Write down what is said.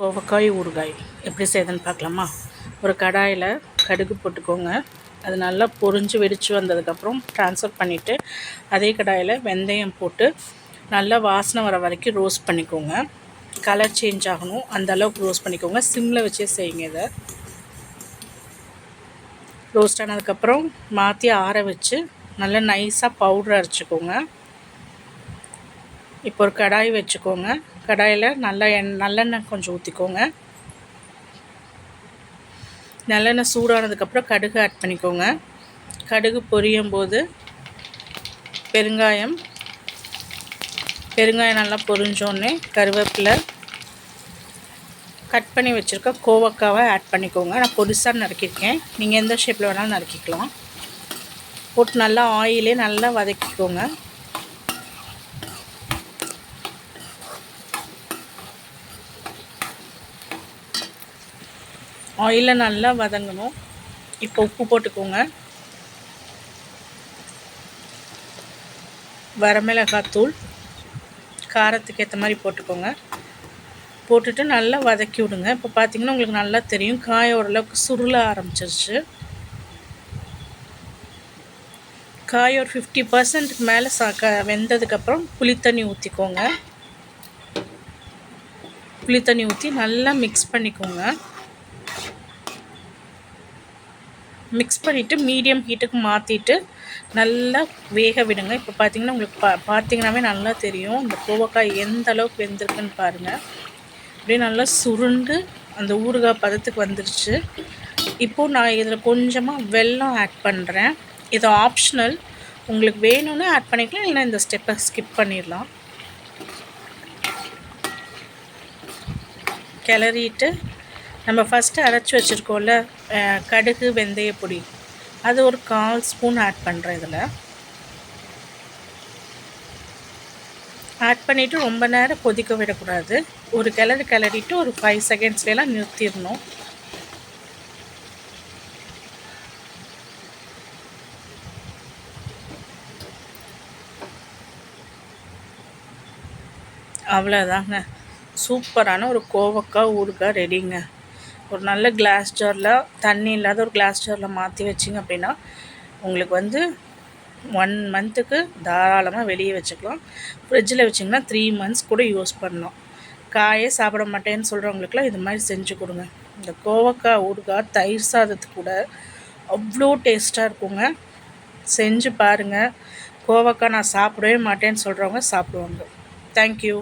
கோவக்காய் ஊறுகாய். எப்படி செய்யுதுன்னு பார்க்கலாமா? ஒரு கடாயில் கடுகு போட்டுக்கோங்க. அது நல்லா பொறிஞ்சு வெடித்து வந்ததுக்கப்புறம் ட்ரான்ஸ்ஃபர் பண்ணிவிட்டு அதே கடாயில் வெந்தயம் போட்டு நல்லா வாசனை வர வரைக்கும் ரோஸ்ட் பண்ணிக்கோங்க. கலர் சேஞ்ச் ஆகணும். அந்த அளவுக்கு ரோஸ்ட் பண்ணிக்கோங்க. சிம்மில் வச்சே செய்யுங்க இதை. ரோஸ்ட் ஆனதுக்கப்புறம் மாற்றி ஆற வச்சு நல்லா நைஸாக பவுடர் அரைச்சிக்கோங்க. இப்போ ஒரு கடாய் வச்சுக்கோங்க. கடாயில் நல்லா எண் நல்லெண்ணெய் கொஞ்சம் ஊற்றிக்கோங்க நல்லெண்ணெய் சூடானதுக்கப்புறம் கடுகு ஆட் பண்ணிக்கோங்க. கடுகு பொரியும் போது பெருங்காயம். பெருங்காயம் நல்லா பொரிஞ்சோடனே கருவேப்பிலை. கட் பண்ணி வச்சுருக்க கோவக்காவை ஆட் பண்ணிக்கோங்க. நான் பொடிசாக நறுக்கியிருக்கேன். நீங்கள் எந்த ஷேப்பில் வேணாலும் நறுக்கிக்கலாம். போட்டு நல்லா ஆயிலே நல்லா வதக்கிக்கோங்க. ஆயிலில் நல்லா வதங்கணும். இப்போ உப்பு போட்டுக்கோங்க. வரமிளகாத்தூள் காரத்துக்கு ஏற்ற மாதிரி போட்டுக்கோங்க. போட்டுட்டு நல்லா வதக்கி விடுங்க. இப்போ பார்த்தீங்கன்னா உங்களுக்கு நல்லா தெரியும். காய ஓரளவுக்கு சுருள ஆரம்பிச்சிருச்சு. காய் ஒரு ஃபிஃப்டி பர்சன்ட்டுக்கு மேலே சா க வெந்ததுக்கப்புறம் புளித்தண்ணி ஊற்றிக்கோங்க புளித்தண்ணி ஊற்றி நல்லா மிக்ஸ் பண்ணிக்கோங்க. மிக்ஸ் பண்ணிவிட்டு மீடியம் ஹீட்டுக்கு மாற்றிட்டு நல்லா வேக விடுங்க. இப்போ பார்த்தீங்கன்னா உங்களுக்கு பா பார்த்தீங்கன்னாவே நல்லா தெரியும். இந்த கோவக்காய் எந்த அளவுக்கு வெந்திருக்குன்னு பாருங்கள் அப்படியே நல்லா சுருண்டு அந்த ஊறுகாய் பதத்துக்கு வந்துருச்சு. இப்போது நான் இதில் கொஞ்சமாக வெல்லம் ஆட் பண்ணுறேன் இது ஆப்ஷனல் உங்களுக்கு வேணும்னு ஆட் பண்ணிக்கலாம் இல்லைன்னா இந்த ஸ்டெப்பை ஸ்கிப் பண்ணிடலாம். கிளறிட்டு நம்ம ஃபஸ்ட்டு அரைச்சி வச்சுருக்கோம்ல கடுகு வெந்தய பொடி. அது ஒரு கால் ஸ்பூன் ஆட் பண்ணுறேன் இதில். ஆட் பண்ணிவிட்டு ரொம்ப நேரம் கொதிக்க விடக்கூடாது. ஒரு கிளறி கிளறிட்டு ஒரு ஃபைவ் செகண்ட்ஸ்லாம் நிறுத்திடணும். அவ்வளோதாங்க சூப்பரான ஒரு கோவக்காய் ஊறுகாய் ரெடிங்க. ஒரு நல்ல கிளாஸ் ஜாரில் தண்ணி இல்லாத ஒரு கிளாஸ் ஜாரில் மாற்றி வச்சிங்க அப்படின்னா உங்களுக்கு வந்து ஒன் மந்த்துக்கு தாராளமாக வெளியே வச்சுக்கலாம். ஃப்ரிட்ஜில் வச்சிங்கன்னா த்ரீ மந்த்ஸ் கூட யூஸ் பண்ணலாம். காயே சாப்பிட மாட்டேன்னு சொல்கிறவங்களுக்குலாம் இது மாதிரி செஞ்சு கொடுங்க. இந்த கோவக்காய் ஊறுகாய் தயிர் சாதத்துக்கு கூட அவ்வளோ டேஸ்ட்டாக இருக்குங்க. செஞ்சு பாருங்கள் கோவக்காய் நான் சாப்பிடவே மாட்டேன்னு சொல்கிறவங்க சாப்பிடுவாங்க. தேங்க்யூ